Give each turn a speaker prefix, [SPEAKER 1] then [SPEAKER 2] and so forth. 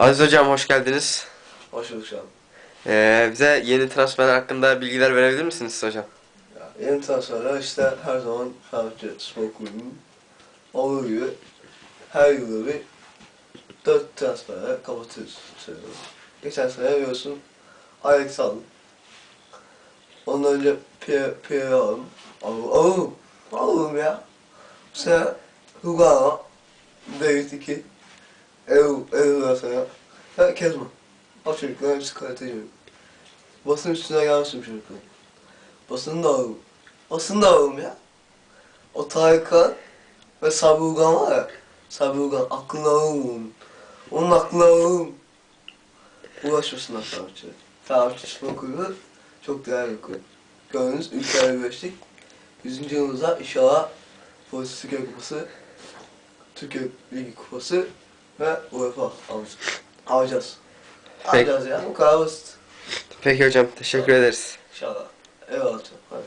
[SPEAKER 1] Aziz Hocam hoş geldiniz.
[SPEAKER 2] Hoş bulduk an.
[SPEAKER 1] Ee, bize yeni transferler hakkında bilgiler verebilir misiniz hocam?
[SPEAKER 2] Ya, yeni transferler işte her zaman Fenerbahçe Spor Kulübü'nün olduğu gibi her yıl bir dört transferle kapatıyoruz sezonu. Geçen sene biliyorsun Alex aldım. Ondan önce Pierre, Pierre aldım. Aldım, aldım, aldım ya. Bu sene Lugano, David 2, Evu, Evu mesela ve Kezman. O çocuklar hepsi kaliteli çocuk. Basın üstüne gelmişim çocuklar. Basını da alalım. Basını da alalım ya. O Tarkan ve Sabri Ugan var ya. Sabri Ugan aklını alalım onun. Aklını alalım. Uğraşmasınlar Fenerbahçe. Fenerbahçe Spor Kulübü çok değerli bir kulüp. Gördüğünüz ülkeler birleştik. 100. yılımızda inşallah Polis Türkiye Kupası, Türkiye Ligi Kupası ve UEFA alacağız. Alacağız.
[SPEAKER 1] Peki.
[SPEAKER 2] Alacağız ya. Bu kadar basit.
[SPEAKER 1] Peki hocam teşekkür ederiz.
[SPEAKER 2] İnşallah. Eyvallah. canım.